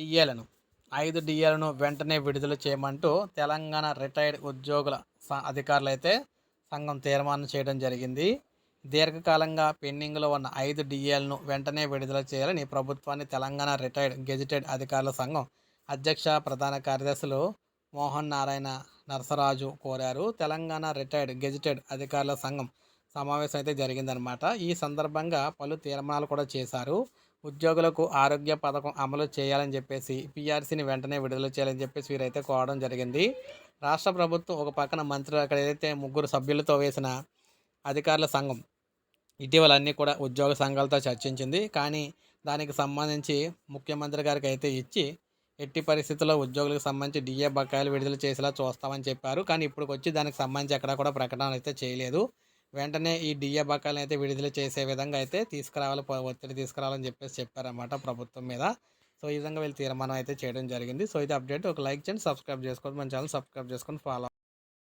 డిఏలను ఐదు డిఏలను వెంటనే విడుదల చేయమంటూ తెలంగాణ రిటైర్డ్ ఉద్యోగుల స- అధికారులు అయితే సంఘం తీర్మానం చేయడం జరిగింది. దీర్ఘకాలంగా పెండింగ్లో ఉన్న ఐదు డిఏలను వెంటనే విడుదల చేయాలని ప్రభుత్వాన్ని తెలంగాణ రిటైర్డ్ గెజిటెడ్ అధికారుల సంఘం అధ్యక్ష ప్రధాన కార్యదర్శులు మోహన్ నారాయణ నరసరాజు కోరారు. తెలంగాణ రిటైర్డ్ గెజిటెడ్ అధికారుల సంఘం సమావేశం అయితే జరిగిందనమాట ఈ సందర్భంగా పలు తీర్మానాలు కూడా చేశారు. ఉద్యోగులకు ఆరోగ్య పథకం అమలు చేయాలని చెప్పేసి పీఆర్సీని వెంటనే విడుదల చేయాలని చెప్పేసి వీరైతే కోవడం జరిగింది. రాష్ట్ర ప్రభుత్వం ఒక పక్కన మంత్రులు అక్కడ ఏదైతే ముగ్గురు సభ్యులతో వేసిన అధికారుల సంఘం ఇటీవల అన్నీ కూడా ఉద్యోగ సంఘాలతో చర్చించింది. కానీ దానికి సంబంధించి ముఖ్యమంత్రి గారికి అయితే ఇచ్చి ఎట్టి పరిస్థితుల్లో ఉద్యోగులకు సంబంధించి డిఏ బకాయిలు విడుదల చేసేలా చూస్తామని చెప్పారు. కానీ ఇప్పుడు వచ్చి దానికి సంబంధించి ఎక్కడా కూడా ప్రకటన అయితే చేయలేదు. వెంటనే ఈ డిఏ బకాయిలను అయితే విడుదల చేసే విధంగా అయితే తీసుకురావాలి ఒత్తిడి తీసుకురావాలని చెప్పేసి చెప్పారన్నమాట ప్రభుత్వం మీద. సో ఈ విధంగా వీళ్ళు తీర్మానం అయితే చేయడం జరిగింది. సో ఇది అప్డేట్. ఒక లైక్ చేయండి సబ్స్క్రైబ్ చేసుకోండి. మన ఛానల్ సబ్స్క్రైబ్ చేసుకొని ఫాలో